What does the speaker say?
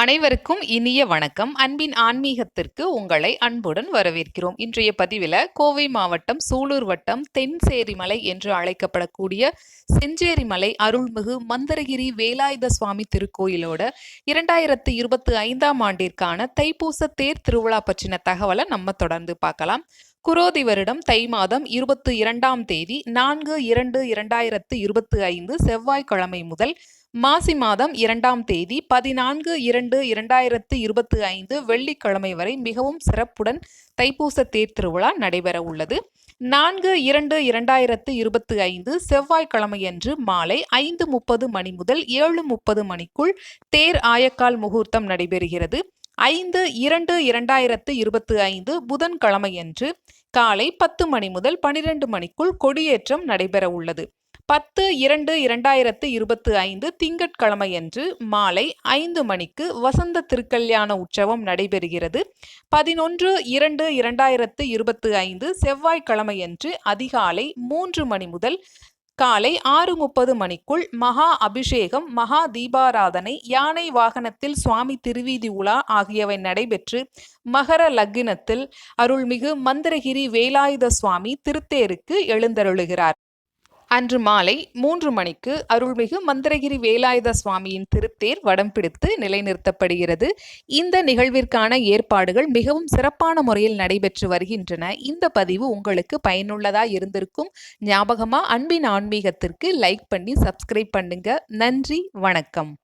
அனைவருக்கும் இனிய வணக்கம். அன்பின் ஆன்மீகத்திற்கு உங்களை அன்புடன் வரவேற்கிறோம். இன்றைய பதிவில் கோவை மாவட்டம் சூலூர் வட்டம் தென்சேரிமலை என்று அழைக்கப்படக்கூடிய செஞ்சேரிமலை அருள்மிகு மந்தரகிரி வேலாயுத சுவாமி திருக்கோயிலோட இரண்டாயிரத்து இருபத்தி ஐந்தாம் ஆண்டிற்கான தைப்பூச தேர் திருவிழா பற்றின தகவலை நம்ம தொடர்ந்து பார்க்கலாம். குரோதி வருடம் தை மாதம் இருபத்தி இரண்டாம் தேதி நான்கு இரண்டு இரண்டாயிரத்து இருபத்தி ஐந்து செவ்வாய்க்கிழமை முதல் மாசி மாதம் இரண்டாம் தேதி பதினான்கு இரண்டு இரண்டாயிரத்து இருபத்தி ஐந்து வெள்ளிக்கிழமை வரை மிகவும் சிறப்புடன் தைப்பூச தேர் திருவிழா நடைபெற உள்ளது. நான்கு இரண்டு இரண்டாயிரத்து இருபத்தி ஐந்து செவ்வாய்க்கிழமையன்று மாலை ஐந்து முப்பது மணி முதல் ஏழு முப்பது மணிக்குள் தேர் ஆயக்கால் முகூர்த்தம் நடைபெறுகிறது. ஐந்து இரண்டு இரண்டாயிரத்து இருபத்தி ஐந்து புதன்கிழமையன்று காலை பத்து மணி முதல் பனிரெண்டு மணிக்குள் கொடியேற்றம் நடைபெற உள்ளது. பத்து இரண்டு இரண்டாயிரத்து இருபத்தி ஐந்து திங்கட்கிழமையன்று மாலை ஐந்து மணிக்கு வசந்த திருக்கல்யாண உற்சவம் நடைபெறுகிறது. பதினொன்று இரண்டு இரண்டாயிரத்து இருபத்தி ஐந்து செவ்வாய்க்கிழமையன்று அதிகாலை மூன்று மணி முதல் காலை ஆறு முப்பது மணிக்குள் மகா அபிஷேகம் மகா தீபாராதனை யானை வாகனத்தில் சுவாமி திருவீதி உலா ஆகியவை நடைபெற்று மகர லக்கினத்தில் அருள்மிகு மந்திரகிரி வேலாயுத சுவாமி திருத்தேருக்கு எழுந்தருளுகிறார். அன்று மாலை மூன்று மணிக்கு அருள்மிகு மந்திரகிரி வேலாயுத சுவாமியின் திருத்தேர் வடம் பிடித்து நிலைநிறுத்தப்படுகிறது. இந்த நிகழ்விற்கான ஏற்பாடுகள் மிகவும் சிறப்பான முறையில் நடைபெற்று வருகின்றன. இந்த பதிவு உங்களுக்கு பயனுள்ளதா இருந்திருக்கும் ஞாபகமா? அன்பின் ஆன்மீகத்திற்கு லைக் பண்ணி சப்ஸ்கிரைப் பண்ணுங்க. நன்றி வணக்கம்.